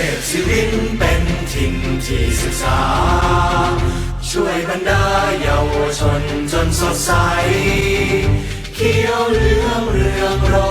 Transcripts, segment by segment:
พศิรินเป็นทิ่นที่ศึกษา ช่วยบรรดาเยาวชนจนสดใส เขียวเหลืองเรืองรอง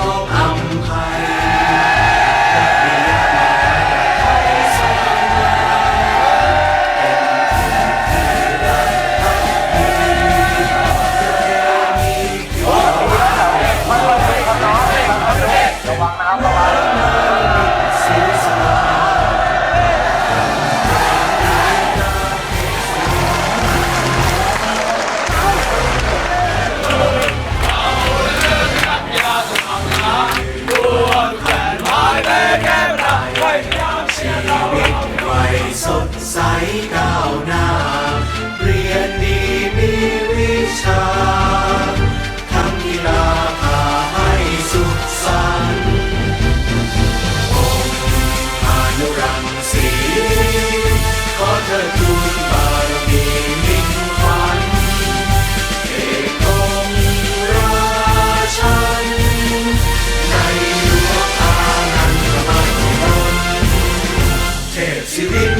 Silly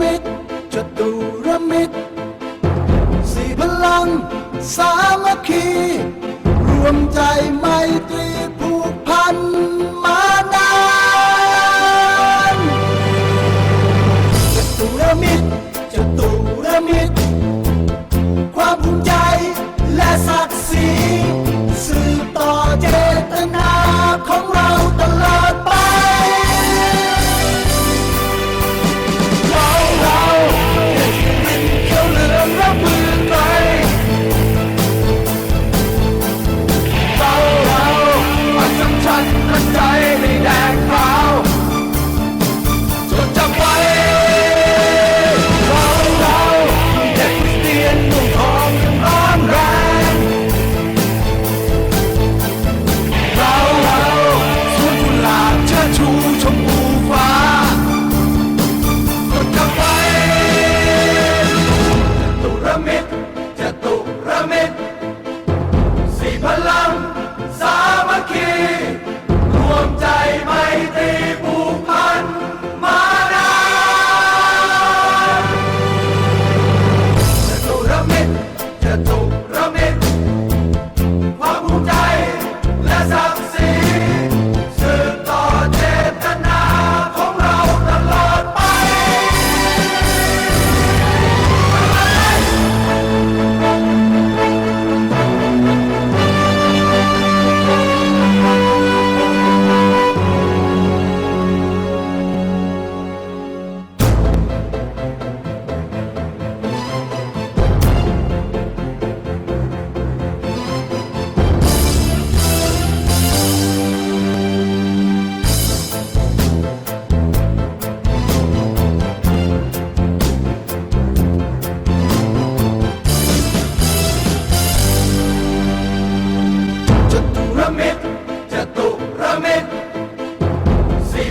มิตรจตุรมิตรสี่พลัง สามัคคี รวมใจไมตรี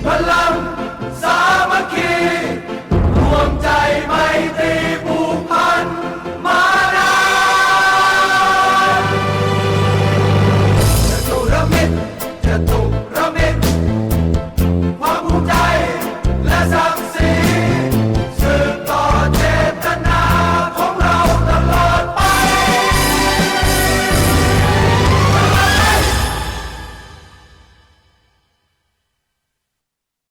भला